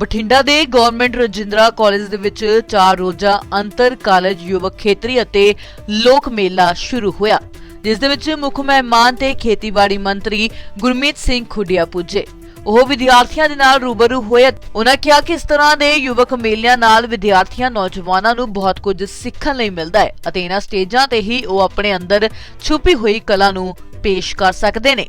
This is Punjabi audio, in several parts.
ਬਠਿੰਡਾ ਦੇ ਗਵਰਨਮੈਂਟ ਰਜਿੰਦਰਾ ਕਾਲਜ ਦੇ ਵਿੱਚ ਚਾਰ ਰੋਜ਼ਾ ਅੰਤਰ ਕਾਲਜ ਯੁਵਕ ਖੇਤਰੀ ਅਤੇ ਲੋਕ ਮੇਲਾ ਸ਼ੁਰੂ ਹੋਇਆ, ਜਿਸ ਦੇ ਵਿੱਚ ਮੁੱਖ ਮਹਿਮਾਨ ਤੇ ਖੇਤੀਬਾੜੀ ਮੰਤਰੀ ਗੁਰਮੀਤ ਸਿੰਘ ਖੁੱਡੀਆ ਪੁੱਜੇ। ਉਹ ਵਿਦਿਆਰਥੀਆਂ ਦੇ ਨਾਲ ਰੂਬਰੂ ਹੋਏ ਉਹਨਾਂ ਕਿਹਾ ਕਿ ਇਸ ਤਰ੍ਹਾਂ ਦੇ ਯੁਵਕ ਮੇਲਿਆਂ ਨਾਲ ਵਿਦਿਆਰਥੀਆਂ, ਨੌਜਵਾਨਾਂ ਨੂੰ ਬਹੁਤ ਕੁਝ ਸਿੱਖਣ ਲਈ ਮਿਲਦਾ ਹੈ ਅਤੇ ਇਹਨਾਂ ਸਟੇਜਾਂ ਤੇ ਹੀ ਉਹ ਆਪਣੇ ਅੰਦਰ ਛੁਪੀ ਹੋਈ ਕਲਾ ਨੂੰ ਪੇਸ਼ ਕਰ ਸਕਦੇ ਨੇ।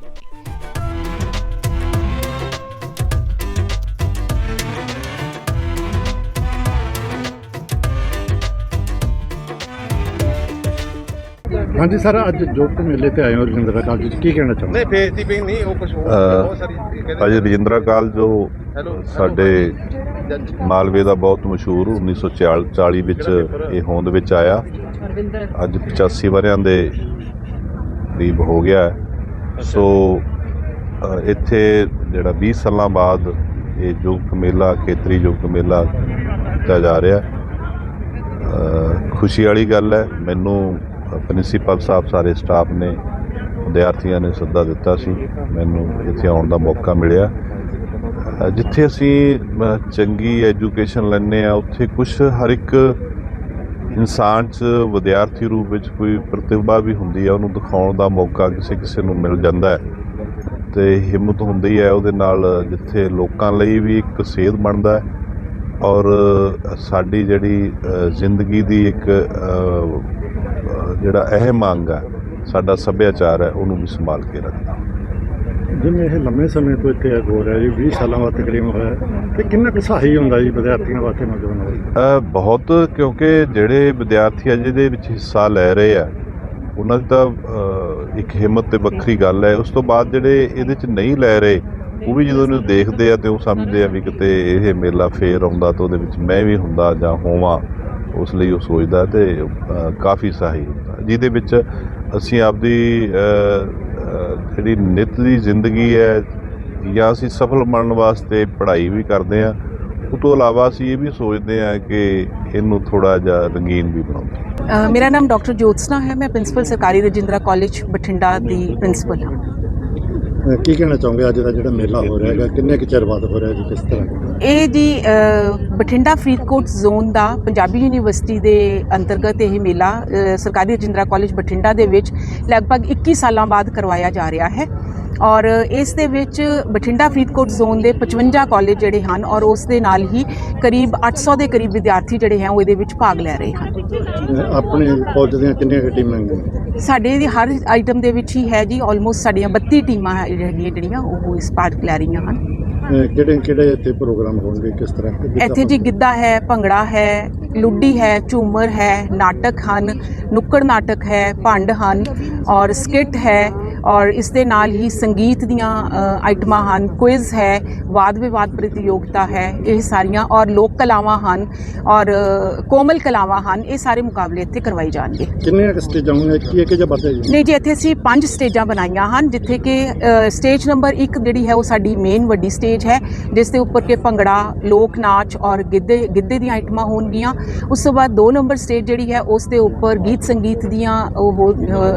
ਹਾਂਜੀ ਸਰ ਅੱਜ ਜੋਤ ਮੇਲੇ ਤੇ ਆਏ ਹੋ ਰਜਿੰਦਰਾ ਕਾਲਜ ਵਿੱਚ ਕੀ ਕਹਿਣਾ ਚਾਹੁੰਦੇ ਨਹੀਂ ਫੇਸ ਦੀ ਪਿੰਗ ਨਹੀਂ ਉਹ ਕੁਝ ਹੋਰ ਅਹ ਬਹੁਤ ਸਾਰੀ ਕਹਿੰਦੇ ਅਜੇ ਰਜਿੰਦਰਾ ਕਾਲ ਜੋ ਹੈਲੋ ਸਾਡੇ ਮਾਲਵੇ ਦਾ ਬਹੁਤ ਮਸ਼ਹੂਰ 1940 ਵਿੱਚ ਇਹ ਹੋਂਦ ਵਿੱਚ ਆਇਆ। ਅੱਜ 85 ਵਰਿਆਂ ਦੇ ਕਰੀਬ ਹੋ ਗਿਆ ਹੈ। ਸੋ ਇੱਥੇ ਜਿਹੜਾ 20 ਸਾਲਾਂ ਬਾਅਦ ਇਹ ਯੁਵਕ ਮੇਲਾ ਖੇਤਰੀ ਯੁਵਕ ਮੇਲਾ ਕੀਤਾ ਜਾ ਰਿਹਾ ਹੈ। ਖੁਸ਼ੀ ਵਾਲੀ ਗੱਲ ਹੈ ਮੈਨੂੰ ਪ੍ਰਿੰਸੀਪਲ ਸਾਹਿਬ ਸਾਰੇ ਸਟਾਫ ਨੇ, ਵਿਦਿਆਰਥੀਆਂ ਨੇ ਸੱਦਾ ਦਿੱਤਾ ਸੀ। ਮੈਨੂੰ ਇੱਥੇ ਆਉਣ ਦਾ ਮੌਕਾ ਮਿਲਿਆ। ਜਿੱਥੇ ਅਸੀਂ ਚੰਗੀ ਐਜੂਕੇਸ਼ਨ ਲੈਂਦੇ ਆ ਉੱਥੇ ਕੁਝ ਹਰ ਇੱਕ ਇਨਸਾਨ 'ਚ ਵਿਦਿਆਰਥੀ ਰੂਪ ਵਿੱਚ ਕੋਈ ਪ੍ਰਤਿਭਾ ਵੀ ਹੁੰਦੀ ਹੈ, ਉਹਨੂੰ ਦਿਖਾਉਣ ਦਾ ਮੌਕਾ ਕਿਸੇ ਕਿਸੇ ਨੂੰ ਮਿਲ ਜਾਂਦਾ ਹੈ। ਤੇ ਹਿੰਮਤ ਹੁੰਦੀ ਹੈ ਉਹਦੇ ਨਾਲ, ਜਿੱਥੇ ਲੋਕਾਂ ਲਈ ਵੀ ਇੱਕ ਸੇਧ ਬਣਦਾ ਹੈ। ਔਰ ਸਾਡੀ ਜਿਹੜੀ ਜ਼ਿੰਦਗੀ ਦੀ ਇੱਕ ਜਿਹੜਾ ਅਹਿਮ ਅੰਗ ਹੈ ਸਾਡਾ ਸੱਭਿਆਚਾਰ ਹੈ ਉਹਨੂੰ ਵੀ ਸੰਭਾਲ ਕੇ ਰੱਖਦਾ। ਜਿਵੇਂ ਇਹ ਲੰਮੇ ਸਮੇਂ ਤੋਂ ਇੱਥੇ ਹੋ ਰਿਹਾ ਜੀ 20 ਸਾਲਾਂ ਬਾਅਦ ਤਕਰੀਬਨ ਹੋਇਆ ਹੈ, ਤੇ ਕਿੰਨਾ ਕੁ ਸਹਾਈ ਹੁੰਦਾ ਜੀ ਵਿਦਿਆਰਥੀਆਂ ਵਾਸਤੇ ਨੌਜਵਾਨਾਂ ਵਾਸਤੇ? ਬਹੁਤ ਕਿਉਂਕਿ ਜਿਹੜੇ ਵਿਦਿਆਰਥੀ ਅਜੇ ਦੇ ਵਿੱਚ ਹਿੱਸਾ ਲੈ ਰਹੇ ਆ ਉਹਨਾਂ ਦੀ ਤਾਂ ਇੱਕ ਹਿੰਮਤ ਤੇ ਵੱਖਰੀ ਗੱਲ ਹੈ। ਉਸ ਤੋਂ ਬਾਅਦ ਜਿਹੜੇ ਇਹਦੇ 'ਚ ਨਹੀਂ ਲੈ ਰਹੇ ਉਹ ਵੀ ਜਦੋਂ ਇਹਨੂੰ ਦੇਖਦੇ ਆ ਤੇ ਉਹ ਸਮਝਦੇ ਆ ਵੀ ਕਿਤੇ ਇਹ ਮੇਲਾ ਫੇਰ ਆਉਂਦਾ ਤਾਂ ਉਹਦੇ ਵਿੱਚ ਮੈਂ ਵੀ ਹੁੰਦਾ ਜਾਂ ਹੋਵਾਂ। ਉਸ ਲਈ ਉਹ ਸੋਚਦਾ ਤੇ ਕਾਫੀ ਸਹਾਈ ਹੁੰਦਾ। ਜਿਹਦੇ ਵਿੱਚ ਅਸੀਂ ਆਪਦੀ ਜਿਹੜੀ ਨਿਤ ਦੀ ਜ਼ਿੰਦਗੀ ਹੈ ਜਾਂ ਅਸੀਂ ਸਫਲ ਬਣਨ ਵਾਸਤੇ ਪੜ੍ਹਾਈ ਵੀ ਕਰਦੇ ਆ ਉਹ ਤੋਂ ਇਲਾਵਾ ਅਸੀਂ ਇਹ ਵੀ ਸੋਚਦੇ ਹਾਂ ਕਿ ਇਹਨੂੰ ਥੋੜਾ ਜਿਹਾ ਰੰਗੀਨ ਵੀ ਬਣਾਉਂਦੇ ਅ, ਮੇਰਾ ਨਾਮ ਡਾਕਟਰ ਜੋਤਸਨਾ ਹੈ ਮੈਂ ਪ੍ਰਿੰਸੀਪਲ ਸਰਕਾਰੀ ਰਜਿੰਦਰਾ ਕਾਲਜ ਬਠਿੰਡਾ ਦੀ ਪ੍ਰਿੰਸੀਪਲ ਹਾਂ। ਕੀ ਕਹਿਣਾ ਚਾਹੁੰਗੇ ਅੱਜ ਦਾ ਜਿਹੜਾ ਮੇਲਾ ਹੋ ਰਿਹਾ ਹੈਗਾ? ਕਿੰਨੇ ਕੁ ਚਿਰ ਬਾਅਦ ਹੋ ਰਿਹਾ ਜੀ ਕਿਸ ਤਰ੍ਹਾਂ? ਇਹ ਜੀ ਅ, ਬਠਿੰਡਾ ਫਰੀਦਕੋਟ ਜ਼ੋਨ ਦਾ ਪੰਜਾਬੀ ਯੂਨੀਵਰਸਿਟੀ ਦੇ ਅੰਤਰਗਤ ਇਹ ਮੇਲਾ ਅ, ਸਰਕਾਰੀ ਰਜਿੰਦਰਾ ਕਾਲਜ ਬਠਿੰਡਾ ਦੇ ਵਿੱਚ ਲਗਭਗ 21 ਸਾਲਾਂ ਬਾਅਦ ਕਰਵਾਇਆ ਜਾ ਰਿਹਾ ਹੈ। ਔਰ ਇਸ ਦੇ ਵਿੱਚ ਬਠਿੰਡਾ ਫਰੀਦਕੋਟ ਜ਼ੋਨ ਦੇ 55 ਕਾਲਜ ਜਿਹੜੇ ਹਨ ਔਰ ਉਸ ਦੇ ਨਾਲ ਹੀ ਕਰੀਬ 800 ਦੇ ਕਰੀਬ ਵਿਦਿਆਰਥੀ ਜਿਹੜੇ ਹਨ ਉਹ ਇਹਦੇ ਵਿੱਚ ਭਾਗ ਲੈ ਰਹੇ ਹਨ। ਆਪਣੇ ਕਾਲਜ ਦੀਆਂ ਕਿੰਨੀਆਂ ਟੀਮਾਂ ਨੇ ਸਾਡੇ ਦੀ ਹਰ ਆਈਟਮ ਦੇ ਵਿੱਚ ਹੀ ਹੈ ਜੀ ਆਲਮੋਸਟ ਸਾਡੀਆਂ 32 ਟੀਮਾਂ ਜਿਹੜੀਆਂ ਉਹ ਇਸ ਪਾਰਟ ਲੈ ਰਹੀਆਂ ਹਨ। ਕਿਹੜੇ ਕਿਹੜੇ ਇੱਥੇ ਪ੍ਰੋਗਰਾਮ ਹੋਣਗੇ ਕਿਸ ਤਰ੍ਹਾਂ ਇੱਥੇ ਜੀ ਗਿੱਧਾ ਹੈ ਭੰਗੜਾ ਹੈ ਲੁੱਡੀ ਹੈ ਝੂਮਰ ਹੈ ਨਾਟਕ ਹਨ ਨੁੱਕੜ ਨਾਟਕ ਹੈ ਭੰਡ ਹਨ ਔਰ ਸਕਿੱਟ ਹੈ ਔਰ ਇਸ ਦੇ ਨਾਲ ਹੀ ਸੰਗੀਤ ਦੀਆਂ ਆਈਟਮਾਂ ਹਨ ਕੁਇਜ਼ ਹੈ ਵਾਦ ਵਿਵਾਦ ਪ੍ਰਤੀਯੋਗਤਾ ਹੈ ਇਹ ਸਾਰੀਆਂ ਔਰ ਲੋਕ ਕਲਾਵਾਂ ਹਨ ਔਰ ਕੋਮਲ ਕਲਾਵਾਂ ਹਨ ਇਹ ਸਾਰੇ ਮੁਕਾਬਲੇ ਇੱਥੇ ਕਰਵਾਏ ਜਾਣਗੇ। ਕਿੰਨੀਆਂ ਕੁ ਸਟੇਜਾਂ ਹੋਣਗੀਆਂ ਕੀ ਕਿ ਜਾਂ ਹੈ ਜੀ? ਨਹੀਂ ਜੀ ਇੱਥੇ ਅਸੀਂ ਪੰਜ ਸਟੇਜਾਂ ਬਣਾਈਆਂ ਹਨ ਜਿੱਥੇ ਕਿ ਸਟੇਜ ਨੰਬਰ 1 ਜਿਹੜੀ ਹੈ ਉਹ ਸਾਡੀ ਮੇਨ ਵੱਡੀ ਸਟੇਜ ਹੈ ਜਿਸ ਦੇ ਉੱਪਰ ਕਿ ਭੰਗੜਾ ਲੋਕ ਨਾਚ ਔਰ ਗਿੱਧੇ ਗਿੱਧੇ ਦੀਆਂ ਆਈਟਮਾਂ ਹੋਣਗੀਆਂ। ਉਸ ਤੋਂ ਬਾਅਦ 2 ਨੰਬਰ ਸਟੇਜ ਜਿਹੜੀ ਹੈ ਉਸ ਦੇ ਉੱਪਰ ਗੀਤ ਸੰਗੀਤ ਦੀਆਂ ਉਹ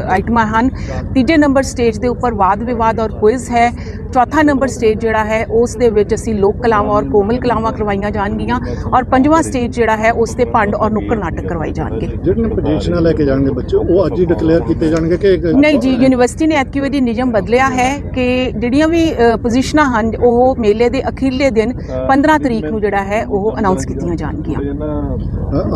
ਆਈਟਮਾਂ ਹਨ। ਤੀਜੇ ਨੰਬਰ ਸਟੇਜ ਦੇ ਉੱਪਰ ਵਾਦ ਵਿਵਾਦ ਔਰ ਕੁਇਜ਼ ਹੈ। ਚੌਥਾ ਨੰਬਰ ਸਟੇਜ ਜਿਹੜਾ ਹੈ ਉਸ ਦੇ ਵਿੱਚ ਅਸੀਂ ਲੋਕ ਕਲਾਵਾਂ ਔਰ ਕੋਮਲ ਕਲਾਵਾਂ ਕਰਵਾਈਆਂ ਜਾਣਗੀਆਂ ਔਰ ਪੰਜਵਾਂ ਸਟੇਜ ਜਿਹੜਾ ਹੈ ਉਸ ਤੇ ਭੰਡ ਔਰ ਨੁੱਕੜ ਨਾਟਕ ਕਰਵਾਏ ਜਾਣਗੇ। ਜਿਹੜੀਆਂ ਪੋਜੀਸ਼ਨਾਂ ਲੈ ਕੇ ਜਾਣਗੇ ਬੱਚੇ ਉਹ ਅੱਜ ਹੀ ਡਿਕਲੇਅਰ ਕੀਤੇ ਜਾਣਗੇ ਕਿ ਨਹੀਂ ਜੀ ਯੂਨੀਵਰਸਿਟੀ ਨੇ ਐਤਕੀ ਵਾਰੀ ਨਿਯਮ ਬਦਲਿਆ ਹੈ ਕਿ ਜਿਹੜੀਆਂ ਵੀ ਪੋਜੀਸ਼ਨਾਂ ਹਨ ਉਹ ਮੇਲੇ ਦੇ ਅਖੀਰਲੇ ਦਿਨ 15 ਤਰੀਕ ਨੂੰ ਜਿਹੜਾ ਹੈ ਉਹ ਅਨਾਉਂਸ ਕੀਤੀਆਂ ਜਾਣਗੀਆਂ।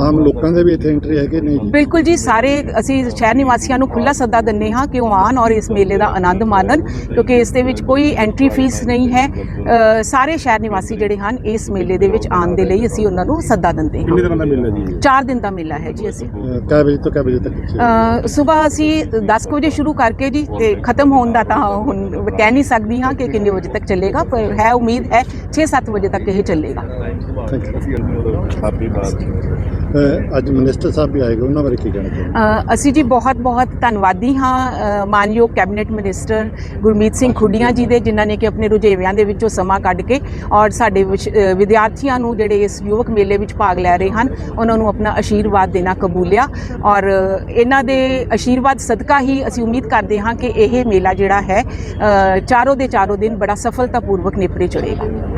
ਆਮ ਲੋਕਾਂ ਦੇ ਵੀ ਇੱਥੇ ਐਂਟਰੀ ਹੈ ਕਿ ਨਹੀਂ ਜੀ। ਬਿਲਕੁਲ ਜੀ ਸਾਰੇ ਅਸੀਂ ਸ਼ਹਿਰ ਨਿਵਾਸੀਆਂ ਨੂੰ ਖੁੱਲਾ ਸੱਦਾ ਦਿੰਨੇ ਹਾਂ ਕਿ ਉਹ ਆਉਣ ਔਰ ਇਸ ਮੇਲੇ ਦਾ ਆਨੰਦ ਮਾਣਨ ਕਿਉਂਕਿ ਇਸ ਦੇ ਵਿੱਚ ਕੋਈ ਐਂਟਰੀ ਫੀਸ ਨਹੀਂ ਹੈ। ਸਾਰੇ ਸ਼ਹਿਰ ਨਿਵਾਸੀ ਜਿਹੜੇ ਹਨ ਇਸ ਮੇਲੇ ਦੇ ਵਿੱਚ ਆਉਣ ਦੇ ਲਈ ਅਸੀਂ ਉਹਨਾਂ ਨੂੰ ਸੱਦਾ ਦਿੰਦੇ ਹਾਂ। ਦਿਨਾਂ ਦਾ ਮੇਲਾ ਜੀ? 4 ਦਿਨ ਦਾ ਮੇਲਾ ਹੈ ਜੀ ਅਸੀਂ। ਕੈ ਵਜੇ ਤੋਂ ਕੈ ਵਜੇ ਤੱਕ ਸਵੇਰ ਅਸੀਂ 10 ਕੁ ਵਜੇ ਸ਼ੁਰੂ ਕਰਕੇ ਜੀ ਤੇ ਖਤਮ ਹੋਣ ਦਾ ਤਾਂ ਹੁਣ ਕਹਿ ਨਹੀਂ ਸਕਦੀ ਹਾਂ ਕਿ ਕਿੰਨੇ ਵਜੇ ਤੱਕ ਚੱਲੇਗਾ ਪਰ ਹੈ ਉਮੀਦ ਹੈ 6-7 ਵਜੇ ਤੱਕ ਇਹ ਚੱਲੇਗਾ। ਅੱਜ ਮਿਨਿਸਟਰ ਸਾਹਿਬ ਵੀ ਆਏਗੇ ਉਹਨਾਂ ਬਾਰੇ ਕੀ ਕਹਿਣਾ ਚਾਹੁੰਦੇ ਅਸੀਂ ਜੀ ਬਹੁਤ ਬਹੁਤ ਧੰਨਵਾਦੀ ਹਾਂ ਮਾਨਯੋਗ ਕੈਬਨਿਟ ਮਿਨਿਸਟਰ ਗੁਰਮੀਤ ਸਿੰਘ ਖੁੱਡੀਆਂ ਜੀ ਦੇ ਜਿਨ੍ਹਾਂ ਨੇ ਕਿ ਆਪਣੇ ਰੁਝੇਵਿਆਂ ਦੇ ਵਿੱਚੋਂ ਸਮਾਂ ਕੱਢ ਕੇ ਔਰ ਸਾਡੇ ਵਿਦਿਆਰਥੀਆਂ ਨੂੰ ਜਿਹੜੇ ਇਸ ਯੁਵਕ ਮੇਲੇ ਵਿੱਚ ਭਾਗ ਲੈ ਰਹੇ ਹਨ ਉਹਨਾਂ ਨੂੰ ਆਪਣਾ ਆਸ਼ੀਰਵਾਦ ਦੇਣਾ ਕਬੂਲਿਆ ਔਰ ਇਹਨਾਂ ਦੇ ਆਸ਼ੀਰਵਾਦ ਸਦਕਾ ਹੀ ਅਸੀਂ ਉਮੀਦ ਕਰਦੇ ਹਾਂ ਕਿ ਇਹ ਮੇਲਾ ਜਿਹੜਾ ਹੈ ਚਾਰੋਂ ਦੇ ਚਾਰੋਂ ਦਿਨ ਬੜਾ ਸਫਲਤਾਪੂਰਵਕ ਨਿਪਰੇ ਚੜੇਗਾ